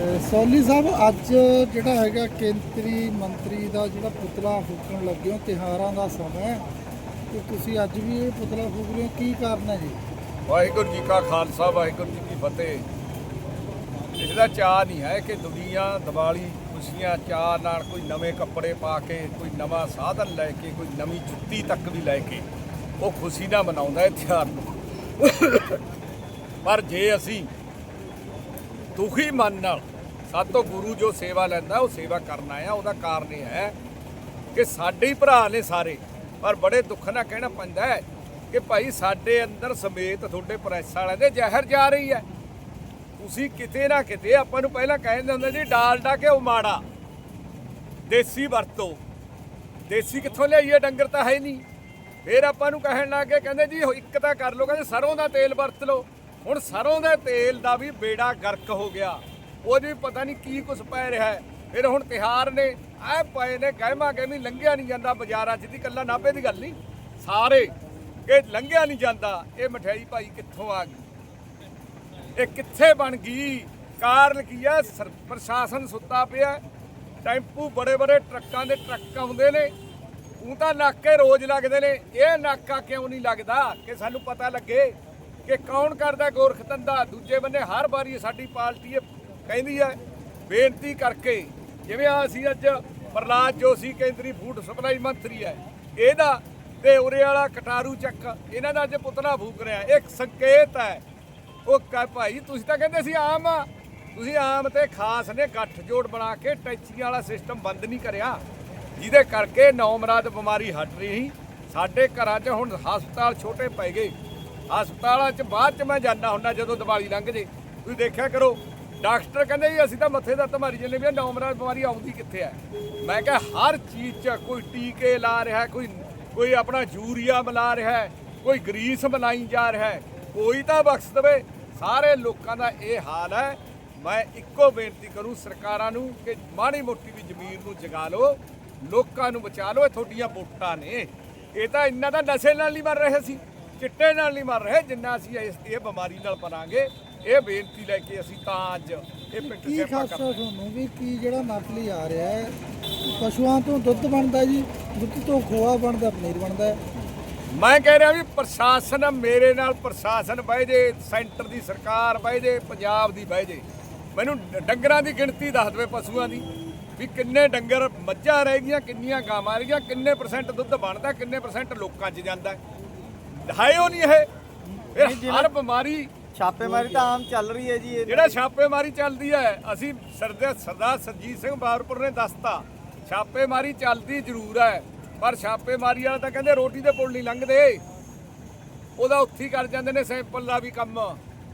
ਸੋਲੀ ਸਾਹਿਬ, ਅੱਜ ਜਿਹੜਾ ਹੈਗਾ ਕੇਂਦਰੀ ਮੰਤਰੀ ਦਾ ਜਿਹੜਾ ਪੁਤਲਾ ਫੂਕਣ ਲੱਗੇ ਹੋ ਤਿਹਾਰਾਂ ਦਾ ਸਮਾਂ ਹੈ, ਤੇ ਤੁਸੀਂ ਅੱਜ ਵੀ ਇਹ ਪੁਤਲਾ ਫੂਕ ਰਹੇ ਹੋ, ਕੀ ਕਾਰਨ ਹੈ ਜੀ? ਵਾਹਿਗੁਰੂ ਜੀ ਕਾ ਖਾਲਸਾ, ਵਾਹਿਗੁਰੂ ਜੀ ਕੀ ਫਤਿਹ। ਇਹਦਾ ਚਾਹ ਨਹੀਂ ਹੈ ਕਿ ਦੁਨੀਆ, ਦੀਵਾਲੀ, ਖੁਸ਼ੀਆਂ ਚਾਹ ਨਾਲ ਕੋਈ ਨਵੇਂ ਕੱਪੜੇ ਪਾ ਕੇ, ਕੋਈ ਨਵਾਂ ਸਾਧਨ ਲੈ ਕੇ, ਕੋਈ ਨਵੀਂ ਜੁੱਤੀ ਤੱਕ ਵੀ ਲੈ ਕੇ, ਉਹ ਖੁਸ਼ੀ ਨਾਲ ਮਨਾਉਂਦਾ ਹੈ ਤਿਉਹਾਰ ਨੂੰ। ਪਰ ਜੇ ਅਸੀਂ ਦੁਖੀ ਮਨ ਨਾਲ ਸਾਤੋਂ ਗੁਰੂ ਜੋ ਸੇਵਾ ਲੈਂਦਾ, ਉਹ ਸੇਵਾ ਕਰਨਾ ਆ ਉਹਦਾ ਕਾਰਨ ਇਹ ਹੈ ਕਿ ਸਾਡੇ ਹੀ ਭਰਾ ਨੇ ਸਾਰੇ। ਪਰ ਬੜੇ ਦੁੱਖ ਨਾਲ ਕਹਿਣਾ ਪੈਂਦਾ ਹੈ ਕਿ ਭਾਈ ਸਾਡੇ ਅੰਦਰ ਸਮੇਤ ਤੁਹਾਡੇ ਪ੍ਰੈਸ ਵਾਲਿਆਂ ਦੇ ਜ਼ਹਿਰ ਜਾ ਰਹੀ ਹੈ। ਤੁਸੀਂ ਕਿਤੇ ਨਾ ਕਿਤੇ ਆਪਾਂ ਨੂੰ ਪਹਿਲਾਂ ਕਹਿੰਦੇ ਹੁੰਦੇ ਸੀ ਡਾਲਡਾ ਕੇ ਉਹ ਮਾੜਾ। ਦੇਸੀ ਵਰਤੋ। ਦੇਸੀ ਕਿੱਥੋਂ ਲਿਆਈਏ, ਡੰਗਰ ਤਾਂ ਹੈ ਨਹੀਂ। ਫਿਰ ਆਪਾਂ ਨੂੰ ਕਹਿਣ ਲੱਗ ਗਏ, ਕਹਿੰਦੇ ਜੀ ਇੱਕ ਤਾਂ ਕਰ ਲਓ, ਕਹਿੰਦੇ ਸਰੋਂ ਦਾ ਤੇਲ ਵਰਤ ਲਓ। ਹੁਣ ਸਰੋਂ ਦੇ ਤੇਲ ਦਾ ਵੀ ਬੇੜਾ ਗਰਕ ਹੋ ਗਿਆ। ਉਹਦੇ ਵੀ ਪਤਾ ਨਹੀਂ ਕੀ ਕੁਛ ਪੈ ਰਿਹਾ ਹੈ। ਫਿਰ ਹੁਣ ਤਿਹਾਰ ਨੇ, ਐ ਪਏ ਨੇ ਕਹਿਮਾ ਗਹਿਮੀ ਲੰਘਿਆ ਨਹੀਂ ਜਾਂਦਾ ਬਾਜ਼ਾਰਾਂ 'ਚ ਦੀ ਕੱਲਾ ਨਾਭੇ ਦੀ ਗੱਲ ਨਹੀਂ। ਸਾਰੇ ਕਿ ਲੰਘਿਆ ਨਹੀਂ ਜਾਂਦਾ। ਇਹ ਮਠਿਆਈ ਭਾਈ ਕਿੱਥੋਂ ਆ ਗਈ? ਇਹ ਕਿੱਥੇ ਬਣ ਗਈ? ਕਾਰਨ ਕੀ ਹੈ? ਸਰ- ਪ੍ਰਸ਼ਾਸਨ ਸੁੱਤਾ ਪਿਆ ਟੈਂਪੂ ਬੜੇ ਬੜੇ ਟਰੱਕਾਂ ਦੇ ਟਰੱਕ ਆਉਂਦੇ ਨੇ। ਉਹ ਤਾਂ ਨਾਕੇ ਰੋਜ਼ ਲੱਗਦੇ ਨੇ। ਇਹ ਨਾਕਾ ਕਿਉਂ ਨਹੀਂ ਲੱਗਦਾ? ਕਿ ਸਾਨੂੰ ਪਤਾ ਲੱਗੇ ਕਿ ਕੌਣ ਕਰਦਾ ਗੋਰਖ ਧੰਦਾ? ਦੂਜੇ ਬੰਨੇ ਹਰ ਵਾਰੀ ਸਾਡੀ ਪਾਰਟੀ ਇਹ ਕਹਿੰਦੀ ਹੈ ਬੇਨਤੀ ਕਰਕੇ, ਜਿਵੇਂ ਆ ਅਸੀਂ ਅੱਜ ਪ੍ਰਲਾਦ ਜੋਸ਼ੀ ਕੇਂਦਰੀ ਫੂਡ ਸਪਲਾਈ ਮੰਤਰੀ ਹੈ, ਇਹਦਾ ਤੇ ਉਰੇ ਵਾਲਾ ਕਟਾਰੂ ਚੱਕ, ਇਹਨਾਂ ਦਾ ਅੱਜ ਪੁਤਲਾ ਫੂਕ ਰਿਹਾ ਇੱਕ ਸੰਕੇਤ ਹੈ, ਉਹ ਕਹ ਭਾਈ, ਤੁਸੀਂ ਤਾਂ ਕਹਿੰਦੇ ਸੀ ਆਮ ਆ, ਤੁਸੀਂ ਆਮ ਤੇ ਖਾਸ ਨੇ ਗੱਠ ਜੋੜ ਬਣਾ ਕੇ ਟੈਚੀ ਵਾਲਾ ਸਿਸਟਮ ਬੰਦ ਨਹੀਂ ਕਰਿਆ। ਜਿਹਦੇ ਕਰਕੇ ਨੌਮਰਾਦ ਬਿਮਾਰੀ ਹਟ ਰਹੀ ਸਾਡੇ ਘਰਾਂ 'ਚ ਹੁਣ ਹਸਪਤਾਲ ਛੋਟੇ ਪੈ ਗਏ। ਹਸਪਤਾਲਾਂ 'ਚ ਬਾਅਦ 'ਚ ਮੈਂ ਜਾਂਦਾ ਹੁੰਦਾ ਜਦੋਂ ਦੀਵਾਲੀ ਲੰਘ ਜੇ। ਤੁਸੀਂ ਦੇਖਿਆ ਕਰੋ ਡਾਕਟਰ ਕਹਿੰਦੇ ਜੀ ਅਸੀਂ ਤਾਂ ਮੱਥੇ ਦਾ ਧਮਾਰੀ ਜੰਨੇ ਵੀ ਆ, ਨੌਮਰਾਦ ਬਿਮਾਰੀ ਆਉਂਦੀ ਕਿੱਥੇ ਹੈ? ਮੈਂ ਕਿਹਾ ਹਰ ਚੀਜ਼ 'ਚ ਕੋਈ ਟੀਕੇ ਲਾ ਰਿਹਾ ਕੋਈ ਕੋਈ ਆਪਣਾ ਯੂਰੀਆ ਮਿਲਾ ਰਿਹਾ ਕੋਈ ਗਰੀਸ ਮਿਲਾਈ ਜਾ ਰਿਹਾ ਕੋਈ ਤਾਂ ਬਖਸ਼ ਦੇਵੇ। ਸਾਰੇ ਲੋਕਾਂ ਦਾ ਇਹ ਹਾਲ ਹੈ। ਮੈਂ ਇੱਕੋ ਬੇਨਤੀ ਕਰੂੰ ਸਰਕਾਰਾਂ ਨੂੰ ਕਿ ਮਾੜੀ ਮੋਟੀ ਵੀ ਜ਼ਮੀਰ ਨੂੰ ਜਗਾ ਲਓ ਲੋਕਾਂ ਨੂੰ ਬਚਾ ਲਓ ਇਹ ਤੁਹਾਡੀਆਂ ਵੋਟਾਂ ਨੇ। ਇਹ ਤਾਂ ਇੰਨਾ ਤਾਂ ਨਸ਼ੇ ਨਾਲ ਨਹੀਂ ਮਰ ਰਹੇ ਸੀ ਚਿੱਟੇ ਨਾਲ ਨਹੀਂ ਮਰ ਰਹੇ ਜਿੰਨਾ ਅਸੀਂ ਇਸ ਇਹ ਬਿਮਾਰੀ ਨਾਲ ਮਰਾਂਗੇ। ਇਹ ਬੇਨਤੀ ਲੈ ਕੇ ਅਸੀਂ ਤਾਂ ਅੱਜ ਇਹ ਪਿੰਡ ਕੀ ਸੇਵਾ ਖਾਸਾ ਤੁਹਾਨੂੰ ਵੀ ਕੀ ਜਿਹੜਾ ਨਕਲੀ ਆ ਰਿਹਾ ਹੈ ਪਸ਼ੂਆਂ ਤੋਂ ਦੁੱਧ ਬਣਦਾ ਜੀ ਦੁੱਧ ਤੋਂ ਖੋਆ ਬਣਦਾ ਪਨੀਰ ਬਣਦਾ ਹੈ। ਮੈਂ ਕਹਿ ਰਿਹਾ ਵੀ ਪ੍ਰਸ਼ਾਸਨ ਮੇਰੇ ਨਾਲ ਪ੍ਰਸ਼ਾਸਨ ਬਹਿ ਜੇ ਸੈਂਟਰ ਦੀ ਸਰਕਾਰ ਬਹਿ ਜੇ ਪੰਜਾਬ ਦੀ ਬਹਿ ਜੇ। ਮੈਨੂੰ ਡ- ਡੰਗਰਾਂ ਦੀ ਗਿਣਤੀ ਦੱਸ ਦੇਵੇ ਪਸ਼ੂਆਂ ਦੀ ਵੀ ਕਿੰਨੇ ਡੰਗਰ ਮੱਝਾਂ ਰਹਿ ਗਈਆਂ ਕਿੰਨੀਆਂ ਗਾਵਾਂ ਰਹਿ ਗਈਆਂ ਕਿੰਨੇ ਪਰਸੈਂਟ ਦੁੱਧ ਬਣਦਾ ਕਿੰਨੇ ਪਰਸੈਂਟ ਲੋਕਾਂ 'ਚ ਜਾਂਦਾ ਹੈ। ਉਹ ਨਹੀਂ ਇਹ ਫਿਰ ਹਰ ਬਿਮਾਰੀ ਛਾਪੇਮਾਰੀ ਤਾਂ ਆਮ ਚੱਲ ਰਹੀ ਹੈ ਜੀ ਇਹ। ਜਿਹੜਾ ਛਾਪੇਮਾਰੀ ਚੱਲਦੀ ਹੈ, ਅਸੀਂ ਸਰਦਾਰ ਸਰਦਾਰ ਸਰਜੀਤ ਸਿੰਘ ਬਾਰਪੁਰ ਨੇ ਦੱਸਤਾ, ਛਾਪੇਮਾਰੀ ਚੱਲਦੀ ਜ਼ਰੂਰ ਹੈ, ਪਰ ਛਾਪੇਮਾਰੀ ਵਾਲਾ ਤਾਂ ਕਹਿੰਦੇ ਰੋਟੀ ਦੇ ਪੁੱਲ ਨਹੀਂ ਲੰਘਦੇ। ਉਹਦਾ ਉੱਥੇ ਹੀ ਕਰ ਜਾਂਦੇ ਨੇ ਸੈਂਪਲ ਦਾ ਵੀ ਕੰਮ।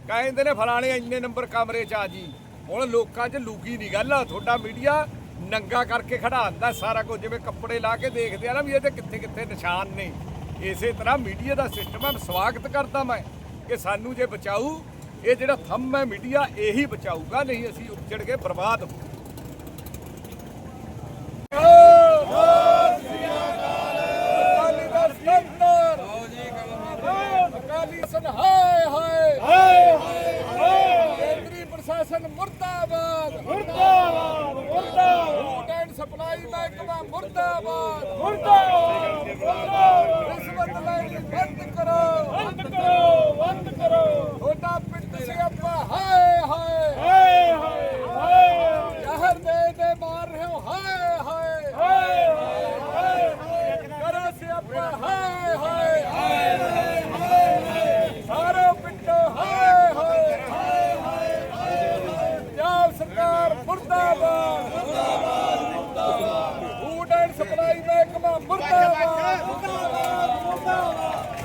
ਕਹਿੰਦੇ ਨੇ ਫਲਾਣੇ ਇੰਨੇ ਨੰਬਰ ਕਮਰੇ 'ਚ ਆ ਜੀ। ਹੁਣ ਲੋਕਾਂ 'ਚ ਲੂਕੀ ਨਹੀਂ ਗੱਲ, ਤੁਹਾਡਾ ਮੀਡੀਆ ਨੰਗਾ ਕਰਕੇ ਖੜਾਉਂਦਾ ਸਾਰਾ ਕੁਝ, ਜਿਵੇਂ ਕੱਪੜੇ ਲਾ ਕੇ ਦੇਖਦੇ ਆ ਨਾ ਵੀ ਇਹਦੇ ਕਿੱਥੇ ਕਿੱਥੇ ਨਿਸ਼ਾਨ ਨੇ। ਇਸੇ ਤਰ੍ਹਾਂ ਮੀਡੀਆ ਦਾ ਸਿਸਟਮ ਹੈ ਸਵਾਗਤ ਕਰਦਾ ਮੈਂ। ਕਿ ਸਾਨੂੰ ਜੇ ਬਚਾਊ, ਇਹ ਜਿਹੜਾ ਥੰਮ ਹੈ ਮੀਡੀਆ, ਇਹੀ ਬਚਾਊਗਾ, ਨਹੀਂ ਅਸੀਂ ਉੱਜੜ ਕੇ ਬਰਬਾਦ ਹੋ। ਅਕਾਲੀ ਦਲ ਪ੍ਰਸ਼ਾਸਨ ਮੁਰਦਾਬਾਦ। ਮੁਰਦਾਬਾਦ ਮੁਰਦਾਬਾਦ। ਐਂਡ ਸਪਲਾਈ ਮਹਿਕਮਾ ਮੁਰਦਾਬਾਦ। ਮੁਰਦਾਬਾਦ ਰਿਸ਼ਵਤ ਲੈਣੀ ਬੰਦ ਕਰੋ। ਬੰਦ ਕਰੋ। ਬੰਦ ਕਰੋ। ਛੋਟਾ ਪਿੰਡ ਸਿਆਪਾ ਹਾਏ ਹਾਏ। ਹਾਏ ਹਾਏ ਹਾਏ। ਜ਼ਹਿਰ ਦੇ ਦੇ ਮਾਰ ਰਹੇ ਹੋ। ਹਾਏ ਹਾਏ। ਹਾਏ ਹਾਏ ਹਾਏ। ਕਰੋ ਸਿਆਪਾ ਹਾਏ ਹਾਏ ਹਾਏ ਹਾਏ। ਸਾਰੇ ਪਿੰਡ ਹਾਏ ਹਾਏ। ਹਾਏ ਹਾਏ ਪੰਜਾਬ ਸਰਕਾਰ ਮੁਰਦਾਬਾਦ ਮੁਰਦਾਬਾਦ ਮੁਰਦਾਬਾਦ। ਫੂਡ ਐਂਡ ਸਪਲਾਈ ਮਹਿਕਮਾ ਮੁਰਦਾਬਾਦ। ਮੁਰਦਾਬਾਦ ਮੁਰਦਾਬਾਦ।